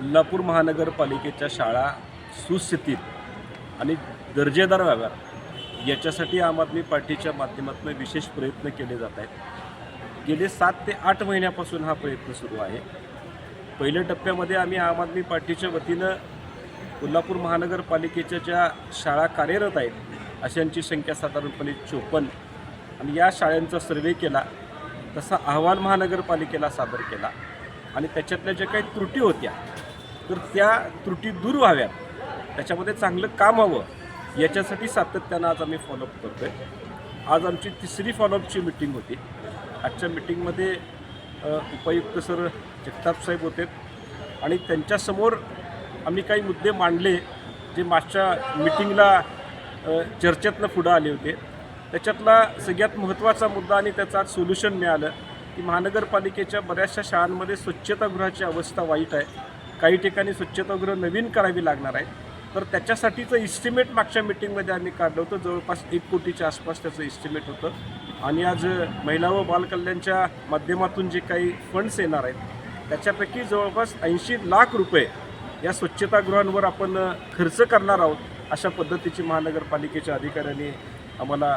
कोल्हापूर महानगरपालिकेच्या शाळा सुस्थितीत आणि दर्जेदार व्हाव्यात याच्यासाठी आम आदमी पार्टीच्या माध्यमातून विशेष प्रयत्न केले जात आहेत. गेले सात ते आठ महिन्यापासून हा प्रयत्न सुरू आहे. पहिल्या टप्प्यामध्ये आम्ही आम आदमी पार्टीच्या वतीनं कोल्हापूर महानगरपालिकेच्या ज्या शाळा कार्यरत आहेत अशांची संख्या साधारणपणे चोपन्न. आणि या शाळांचा सर्वे केला तसा अहवाल महानगरपालिकेला सादर केला आणि त्याच्यातल्या ज्या काही त्रुटी होत्या तर त्या त्रुटी दूर व्हाव्यात. त्याच्यामध्ये चांगलं काम व्हावं याच्यासाठी सातत्यानं आज आम्ही फॉलोअप करतो आहे आज आमची तिसरी फॉलोअपची मिटिंग होती. आजच्या मिटिंगमध्ये उपायुक्त सर जगताप साहेब होते आणि त्यांच्यासमोर आम्ही काही मुद्दे मांडले जे मागच्या मिटिंगला चर्चेतनं पुढं आले होते. त्याच्यातला सगळ्यात महत्त्वाचा मुद्दा आणि त्याचं आज सोल्युशन मिळालं की महानगरपालिकेच्या बऱ्याचशा शाळांमध्ये स्वच्छतागृहाची अवस्था वाईट आहे. काही ठिकाणी स्वच्छतागृह नवीन करावी लागणार आहे. तर त्याच्यासाठीचं इस्टिमेट मागच्या मिटिंगमध्ये आम्ही काढलं होतं. जवळपास एक कोटीच्या आसपास त्याचं इस्टिमेट होतं. आणि आज महिला व बालकल्याणच्या माध्यमातून जे काही फंड्स येणार आहेत त्याच्यापैकी जवळपास ऐंशी लाख रुपये या स्वच्छतागृहांवर आपण खर्च करणार आहोत अशा पद्धतीची महानगरपालिकेच्या अधिकाऱ्यांनी आम्हाला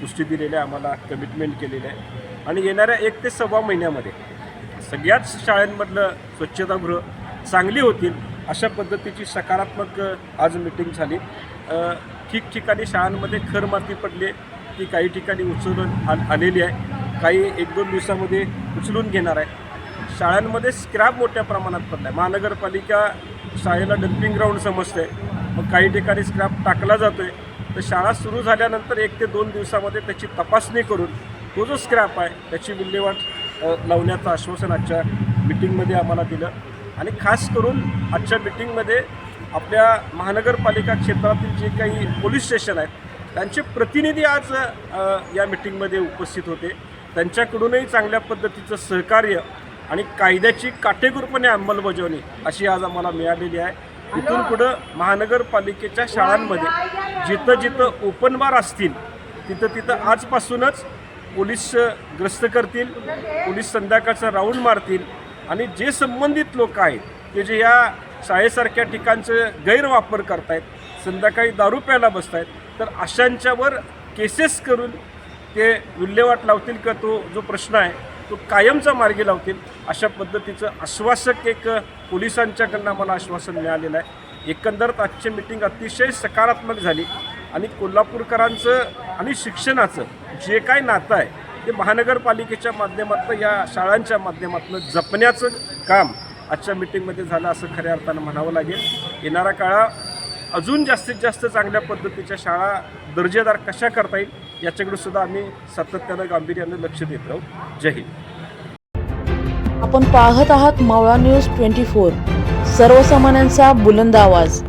पुष्टी दिलेली आहे आम्हाला कमिटमेंट केलेली आहे. आणि येणाऱ्या एक ते सव्वा महिन्यामध्ये सगळ्याच शाळांमधलं स्वच्छतागृह चांगली होतील अशा पद्धतीची सकारात्मक आज मिटिंग झाली. ठिकठिकाणी शाळांमध्ये खर माती पडली ती काही ठिकाणी उचलून आल आलेली आहे. काही एक दोन दिवसामध्ये उचलून घेणार आहे. शाळांमध्ये स्क्रॅप मोठ्या प्रमाणात पडला आहे महानगरपालिका शाळेला डम्पिंग ग्राउंड समजते मग काही ठिकाणी स्क्रॅप टाकला जातो आहे तर शाळा सुरू झाल्यानंतर एक ते दोन दिवसामध्ये त्याची तपासणी करून तो जो स्क्रॅप आहे त्याची विल्हेवाट लावण्याचं आश्वासन आजच्या मिटिंगमध्ये आम्हाला दिलं. आणि खास करून आजच्या मिटिंगमध्ये आपल्या महानगरपालिका क्षेत्रातील जे काही पोलीस स्टेशन आहेत त्यांचे प्रतिनिधी आज या मिटिंगमध्ये उपस्थित होते. त्यांच्याकडूनही चांगल्या पद्धतीचं सहकार्य आणि कायद्याची काटेकोरपणे अंमलबजावणी अशी आज आम्हाला मिळालेली आहे. इथून पुढं महानगरपालिकेच्या शाळांमध्ये जिथं जिथं ओपन बार असतील तिथं तिथं आजपासूनच पोलीस ग्रस्त करतील पोलीस संध्याकाळचा राऊंड मारतील आणि जे संबंधित लोक आहेत ते जे या शाळेसारख्या ठिकाणचं गैरवापर करतायत संध्याकाळी दारू प्यायला बसतायत तर अशांच्यावर केसेस करून ते विल्हेवाट लावतील का तो जो प्रश्न आहे तो कायमचा मार्गी लावतील अशा पद्धतीचं आश्वासक एक पोलिसांच्याकडनं आम्हाला आश्वासन मिळालेलं आहे. एकंदरत आजची मिटिंग अतिशय सकारात्मक झाली आणि कोल्हापूरकरांचं आणि शिक्षणाचं जे काय नातं आहे ते महानगरपालिकेच्या माध्यमातून या शाळांच्या माध्यमातून जपण्याचं काम आजच्या मिटिंगमध्ये झालं असं खऱ्या अर्थानं म्हणावं लागेल. येणारा काळा अजून जास्तीत जास्त चांगल्या पद्धतीच्या शाळा दर्जेदार कशा करता येईल याच्याकडे सुद्धा आम्ही सातत्यानं गांभीर्यानं लक्ष देत राहू. जय हिंद. आपण पाहत आहात मावळा न्यूज ट्वेंटी फोर. सर्वसामान्यांचा बुलंद आवाज.